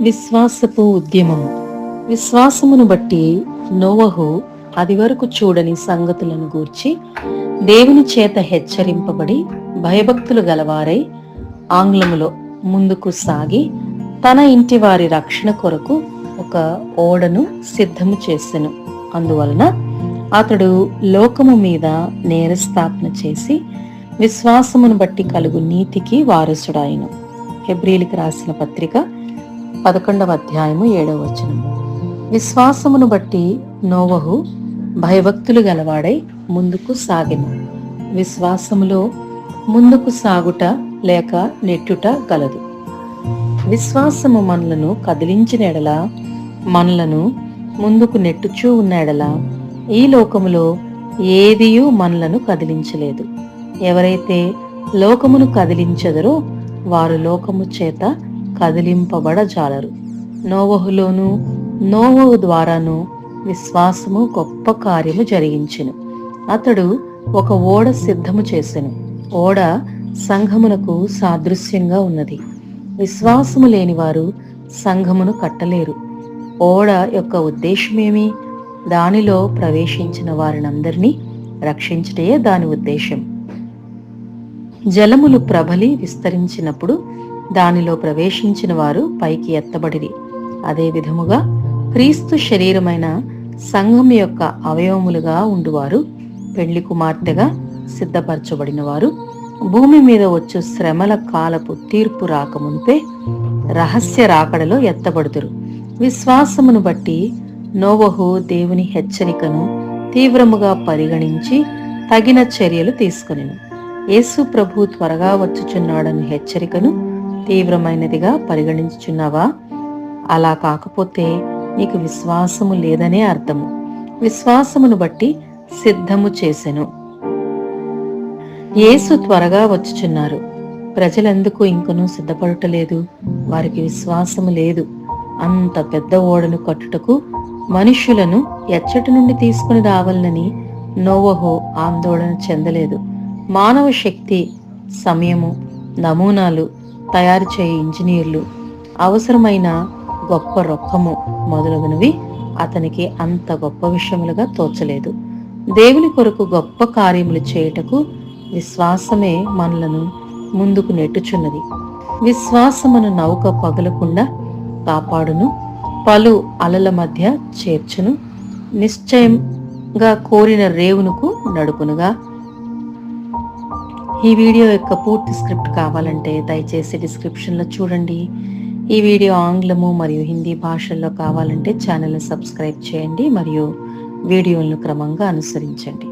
విశ్వాసపు ఉద్యమము విశ్వాసమును బట్టి నోవహు అది వరకు చూడని సంగతులను గూర్చి దేవుని చేత హెచ్చరింపబడి భయభక్తులు గలవారై ఆంగ్లములో ముందుకు సాగి తన ఇంటి వారి రక్షణ కొరకు ఒక ఓడను సిద్ధము చేసెను. అందువలన అతడు లోకము మీద నేరస్థాపన చేసి విశ్వాసమును బట్టి కలుగు నీతికి వారసుడాయను హెబ్రిలికి రాసిన పత్రిక పదకొండవ అధ్యాయము ఏడవ వచనం. విశ్వాసమును బట్టి నోవహు భయభక్తులు గలవాడై ముందుకు సాగెను. విశ్వాసములో ముందుకు సాగుట లేక నెట్టుట గలదు. విశ్వాసము మనలను కదిలించిన ఎడల మనలను ముందుకు నెట్టుచూ ఉన్న ఎడల ఈ లోకములో ఏదియూ మనలను కదిలించలేదు. ఎవరైతే లోకమును కదిలించదరో వారు లోకము చేత కదిలింపబడజాలరు. నోవహులోను నోవహు ద్వారాను విశ్వాసము గొప్ప కార్యము జరిగించెను. అతడు ఒక ఓడ సిద్ధము చేసెను. ఓడ సంఘమునకు సాదృశ్యంగా ఉన్నది. విశ్వాసము లేనివారు సంఘమును కట్టలేరు. ఓడ యొక్క ఉద్దేశమేమి? దానిలో ప్రవేశించిన వారినందరినీ రక్షించటే దాని ఉద్దేశం. జలములు ప్రబలి విస్తరించినప్పుడు దానిలో ప్రవేశించిన వారు పైకి ఎత్తబడిరి. అదే విధముగా క్రీస్తు శరీరమైన సంఘం యొక్క అవయవములుగా ఉండువారు పెళ్ళి కుమార్తెగా సిద్ధపరచబడిన వారు భూమి మీద వచ్చు శ్రమల కాలపు తీర్పు రాకమునిపే రహస్య రాకడలో ఎత్తబడుతురు విశ్వాసమును బట్టి నోవహు దేవుని హెచ్చరికను తీవ్రముగా పరిగణించి తగిన చర్యలు తీసుకుని యేసు ప్రభు త్వరగా వచ్చుచున్నాడని హెచ్చరికను తీవ్రమైనదిగా పరిగణించుచున్నావా? అలా కాకపోతే నీకు విశ్వాసము లేదనే అర్థము. విశ్వాసమును బట్టి సిద్ధము చేసెను. యేసు త్వరగా వచ్చుచున్నారు. ప్రజలెందుకు ఇంకనూ సిద్ధపడటలేదు? వారికి విశ్వాసము లేదు. అంత పెద్ద ఓడను కట్టుటకు మనుష్యులను ఎచ్చటి నుండి తీసుకుని రావాలని నోవహో ఆందోళన చెందలేదు. మానవ శక్తి సమయము నమూనాలు తయారు చేయు ఇంజనీర్లు. అవసరమైన గొప్ప రొక్కము మొదలగునవి అతనికి అంత గొప్ప విషయములుగా తోచలేదు. దేవుని కొరకు గొప్ప కార్యములు చేయుటకు విశ్వాసమే మనలను ముందుకు నెట్టుచున్నది. విశ్వాసమును నౌక పగలకుండా కాపాడును పలు అలల మధ్య చేర్చును నిశ్చయంగా కోరిన రేవునుకు నడుపునుగా. ఈ వీడియో యొక్క పూర్తి స్క్రిప్ట్ కావాలంటే దయచేసి డిస్క్రిప్షన్లో చూడండి. ఈ వీడియో ఆంగ్లము మరియు హిందీ భాషల్లో కావాలంటే ఛానల్ని సబ్స్క్రైబ్ చేయండి మరియు వీడియోలను క్రమంగా అనుసరించండి.